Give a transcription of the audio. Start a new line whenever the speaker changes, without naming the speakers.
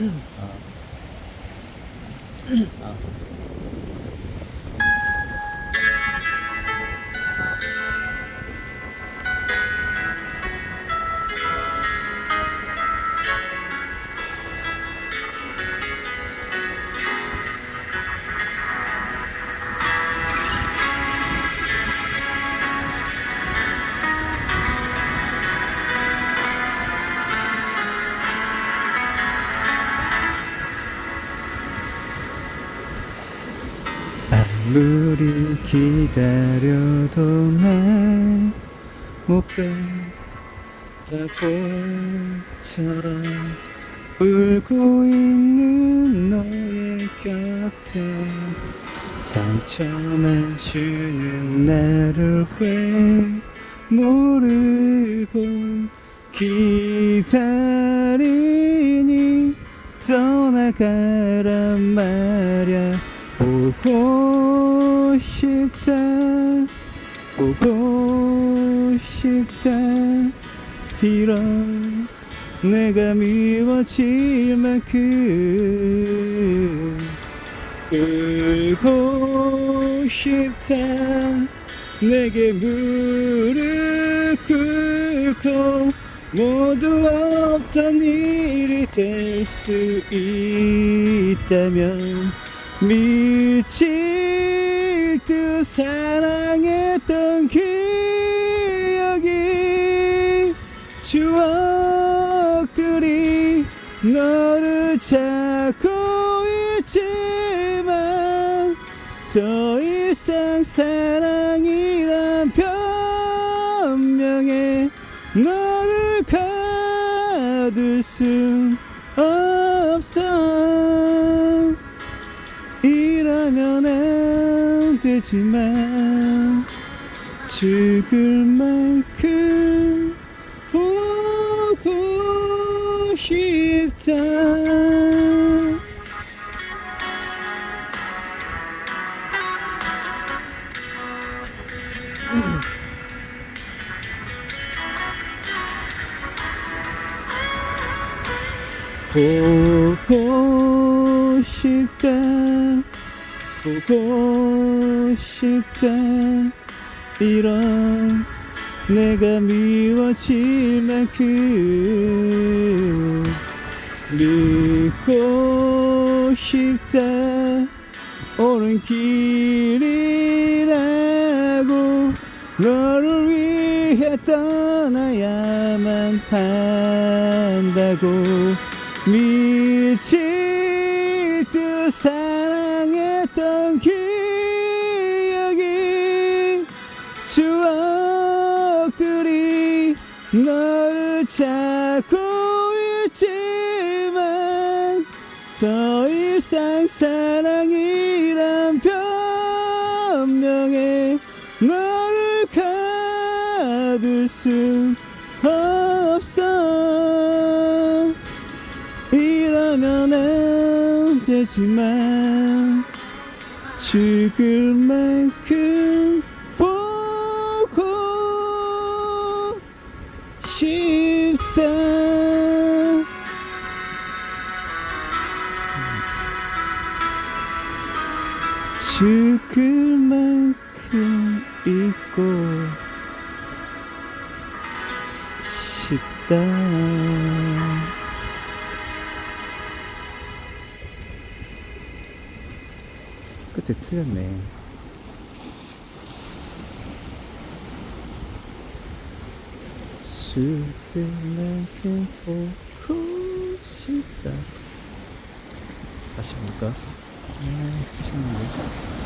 아. 아. 아무리 기다려도 날못가 바보처럼 울고 있는 너의 곁에 상처만 주는 나를 왜 모르고 기다리니? 떠나가란 말야. 보고 싶다 보고 싶다 이런 내가 미워질 만큼. 울고 싶다 내게 무릎 꿇고 모두 없던 일이 될 수 있다면 미칠 듯 사랑했던 기억이 추억들이 너를 찾고 있지만 더 이상 사랑이란 변명에 너를 가둘 순 없어. 이러면 안 되지만 죽을 만큼 보고 싶다. 보고 싶다 보고 싶다 이런 내가 미워질 만큼 믿고 싶다 옳은 길이라고 너를 위해 떠나야만 한다고 미칠 너를 찾고 있지만 더 이상 사랑이란 변명에 너를 가둘 수 없어. 이러면 안 되지만 죽을 만큼 죽을 만큼 잊고 싶다. 끝에 틀렸네. 죽을 만큼 보고 싶다. 볼까? 음, 참.